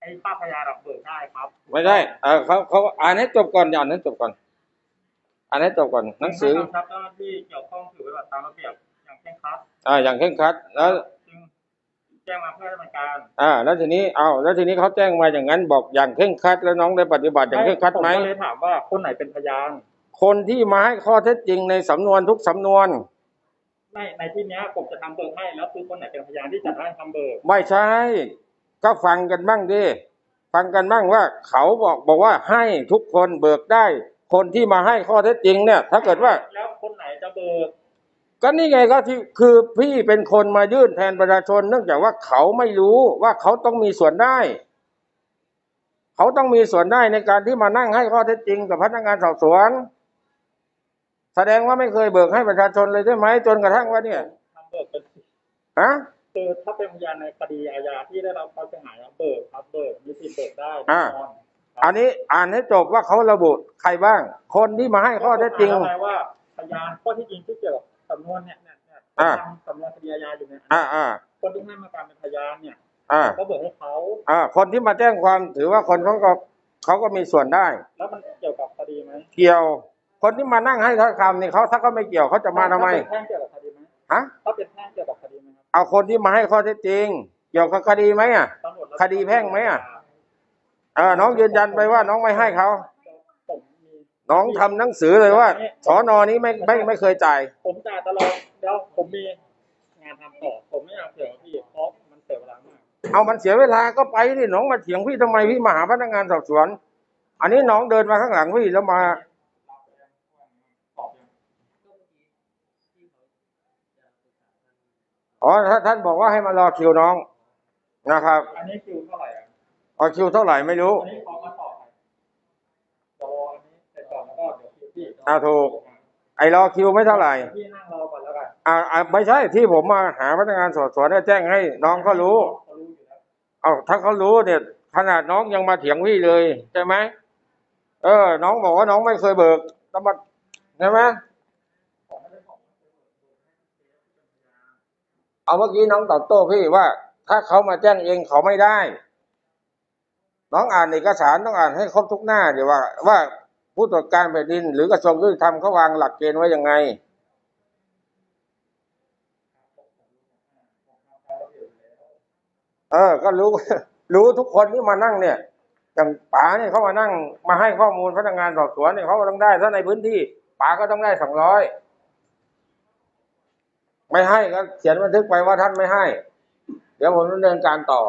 ไอ้ภาพพยานเราเบิกได้ครับไม่ได้เออเขาเขาอ่านให้จบก่อนอย่าอ่านให้จบก่อนอ่านให้จบก่อนหนังสือให้กำชับเจ้าหน้าที่เกี่ยวข้องถือปฏิบัติตามระเบียบอย่างเคร่งครัดอ่าอย่างเคร่งครัดแล้วจึงแจ้งมาเพื่อดำเนินการอ่า แล้วทีนี้เอาแล้วทีนี้เขาแจ้งมาอย่างนั้นบอกอย่างเคร่งครัด แล้วน้องได้ปฏิบัติอย่างเคร่งครัดไหมผก็เลยถามว่าคนไหนเป็นพยาน คนที่มาให้ข้อเท็จจริงในสำนวนทุกสำนวนในในที่เนี้ยผมจะทำเบิกให้แล้วคือคนไหนเป็นพยานที่จะได้ทำเบิกไม่ใช่ ก็ฟังกันบ้างดิฟังกันบ้างว่า เขาบอกบอกว่าให้ทุกคนเบิกได้ คนที่มาให้ข้อเท็จจริงเนี่ย ถ้าเกิดว่าแล้วคนไหนจะเบิกก็นี่ไงก็ที่คือพี่เป็นคนมายื่นแทนประชาชน เนื่องจากว่าเขาไม่รู้ว่าเขาต้องมีส่วนได้ เขาต้องมีส่วนได้ในการที่มานั่งให้ข้อเท็จจริงกับพนักงานสอบสวน แสดงว่าไม่เคยเบิกให้ประชาชนเลยใช่ไหมจนกระทั่งว่าเนี่ยทำเบิกเป็นฮะ คือถ้าเป็นพยานในคดีอาญาที่ได้รับความเสียหายอะเบิกครับเบิกมีสิทธิ์เบิกได้อ่า แน่นอนอันนี้อ่านให้จบว่าเขาระบุใครบ้าง คนที่มาให้ข้อเท็จจริง แล้วไว่าพยานข้อเที่จริงที่เกี่ยวกับสำนวนเนี่ยเนี่ยเนี่ยอ่า ทำสำนวนคดีอาญาอยู่เนี่ยอ่าอ่าคนที่ให้มาการเป็นพยานเนี่ยอ่าก็เบิกให้เขาอ่าคนที่มาแจ้งความถือว่าคนเขาก็เขาก็มีส่วนได้ แล้วมันเกี่ยวกับคดีไหมเกี่ยว คนที่มานั่งให้ถ้อยคำนี่เขาถ้าเขาไม่เกี่ยวเขาจะมาทำไมถ้เป็นแพ่งเกี่ยวกับคดีไหมฮะถ้าเป็นแพ่งเกี่ยวกับคดีไหมครับ เอาคนที่มาให้ข้อเท็จจริง เกี่ยวกับคดีไหมอะ ตำรวจรับคดีแพ่งไหมอะ เออน้องยืนยันไปว่าน้องไม่ให้เขา ผมมี น้องทำหนังสือเลยว่าสอนอนี้ไม่ไม่ไม่เคยจ่าย ผมจ่ายตลอดแล้วผมมีงานทำต่อ ผมไม่อยากเสียพี่เพราะมันเสียเวลามาก เอามันเสียเวลาก็ไปดิน้องมาเถียงพี่ทำไมพี่มาหาพนักงานสอบสวน อันนี้น้องเดินมาข้างหลังพี่แล้วมา อ๋อถ้าท่านบอกว่าให้มารอคิวน้องนะครับ อันนี้คิวเท่าไหร่อะอ๋อคิวเท่าไหร่ไม่รู้อันนี้เขามาต่อครับรออันนี้เสร็จก่อนแล้วก็เดี๋ยวคิวพี่อ่าถูก ไอ้รอคิวไม่เท่าไหร่พี่นั่งรอก่อนแล้วกันอ่าอ่าไม่ใช่ที่ผมมาหาพนักงานสอบสวนเนี่ยแจ้งให้น้องเขารู้ เขารู้อยู่แล้วเอาถ้าเขารู้เนี่ย ขนาดน้องยังมาเถียงพี่เลยใช่ไหมเออ น้องบอกว่าน้องไม่เคยเบิกต้องมาใช่ไหม เอาเมื่อกี้น้องตอบโต้พี่ว่า ถ้าเขามาแจ้งเองเขาไม่ได้ น้องอ่านเอกสารต้องอ่านให้ครบทุกหน้าเดี๋ยวว่า ว่าผู้ตรวจการแผ่นดิน หรือกระทรวงยุติธรรมเขาวางหลักเกณฑ์ไว้ยังไงเออ ก็รู้ รู้ทุกคนที่มานั่งเนี่ย อย่างป๋าเนี่ยเขามานั่ง มาให้ข้อมูลพนักงานสอบสวนเนี่ยเขาก็ต้องได้ ถ้าในพื้นที่ป๋าก็ต้องได้สองร้อย ไม่ให้ก็เขียนบันทึกไปว่าท่านไม่ให้ เดี๋ยวผมดำเนินการต่อ